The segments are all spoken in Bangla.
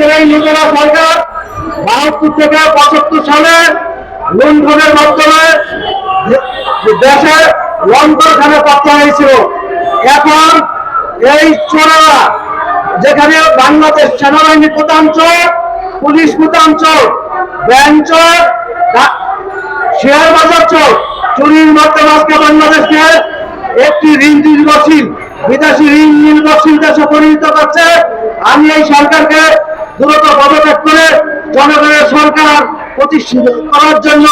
আজকের এই নিজেরা সরকার বাহাত্তর থেকে পঁচাত্তর সালে লুণ্ঠনের মাধ্যমে দেশে লঙ্কাখানে পাত্তা হয়েছিল। এখন এই চোরেরা, যেখানে বাংলাদেশ সেনাবাহিনী প্রধান চোর পুলিশ প্রধান চোর ব্যাংক চোর শেয়ার বাজার চোর, চুরির মাধ্যমে আজকে বাংলাদেশকে একটি ঋণ নির্ভরশীল, বিদেশি ঋণ নির্ভরশীল দেশে পরিণত করছে। আমি এই সরকারকে দ্রুত পদত্যাগ করে জনগণের সরকার প্রতিষ্ঠিত করার জন্য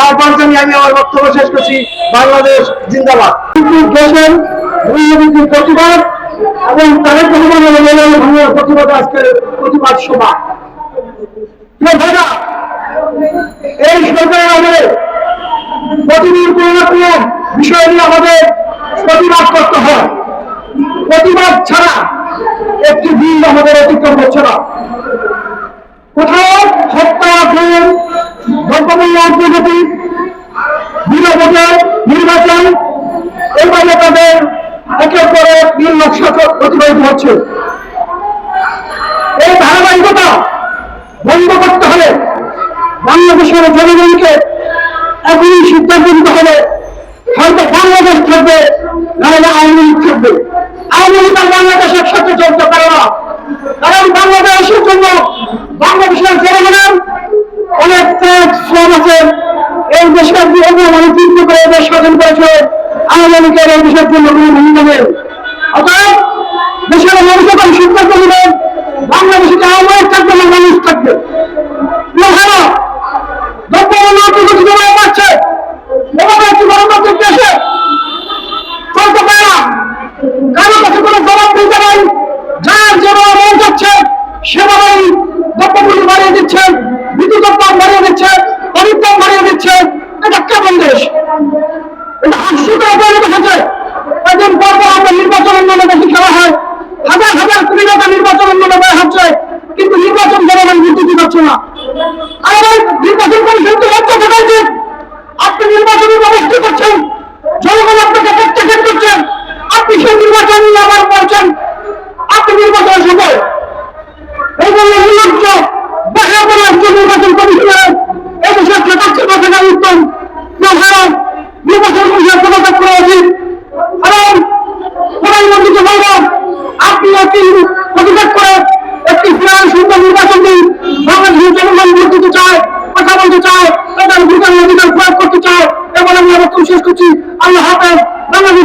আহ্বান জানিয়ে আমি আমার বক্তব্য শেষ করছি। বাংলাদেশ জিন্দাবাদ। প্রতিবাদ এবং তাদের প্রতিবাদ প্রতিবাদ আজকে প্রতিবাদ সভা। এই সরকারের আমাদের প্রতিদিন না কোনো বিষয় নিয়ে আমাদের প্রতিবাদ করতে হয়। প্রতিবাদ ছাড়া একটি দিন আমাদের অতিক্রম হচ্ছে না। কোথাও হত্যা নির্বাচন তাদের পর নীল নকশা প্রতিবাহিত হচ্ছে। এই ধারাবাহিকতা বন্ধ করতে হলে বাংলাদেশের জনগণকে এখনই সিদ্ধান্ত নিতে হবে হয়তো বাংলাদেশ থাকবে, নাহলে আওয়ামী লীগ থাকবে। আওয়ামী লীগ আর বাংলাদেশ একসাথে চলতে পারে না কারণ বাংলাদেশের জন্য বাংলাদেশের জনগণের অনেক ত্যাগ, শ্রম এই দেশের বিভিন্ন মানুষ চিন্তা করে দেশ স্বাধীন করেছে। আওয়ামী এই দেশের জন্য কোনো ভূমিকা অতএব দেশের মানুষ যখন সিদ্ধান্ত নেবেন বাংলাদেশে আওয়ামী থাকবে না মানুষ থাকবে প্রিয় ভাইরা, দ্রব্যমূল্য অগ্রগতি যেভাবে বাড়ছে, এভাবে একটি গণতান্ত্রিক দেশে চলতে পারে না। কারও কাছে কোনো জবাব দিতে নাই যার যেভাবে মন নির্বাচনের নামে বেশি হয়। হাজার হাজার কোটি নির্বাচনের নামে ব্যয় হচ্ছে। কিন্তু নির্বাচন জনগণ বুঝতে দিতে না। আমাদের নির্বাচন কমিশন তো লক্ষ্য থাকা উচিত আপনি নির্বাচনের ব্যবস্থা করছেন জনগণ আপনাকে প্রত্যাখ্যান করছেন আপনি সেই নির্বাচন নিয়ে আবার বলছেন আপনি নির্বাচনের সময় এই জন্য নির্লজ্জ দেখা করে একজন নির্বাচন কমিশনের এই দেশের থাকাচ্ছে কথা উত্তম না ভারত নির্বাচন কমিশনের পদত্যাগ করা উচিত এবং প্রধানমন্ত্রীকে বলব আপনি একটি পদত্যাগ করে একটি ফেরার সুন্দর নির্বাচন দিন বাংলাদেশের জনগণ ভোট দিতে চায় কথা বলতে চায় তাদের ভোটার অধিকার প্রয়োগ করতে চায় এবং আমি আমার শেষ করছি আল্লাহ হাফেজ বাংলাদেশ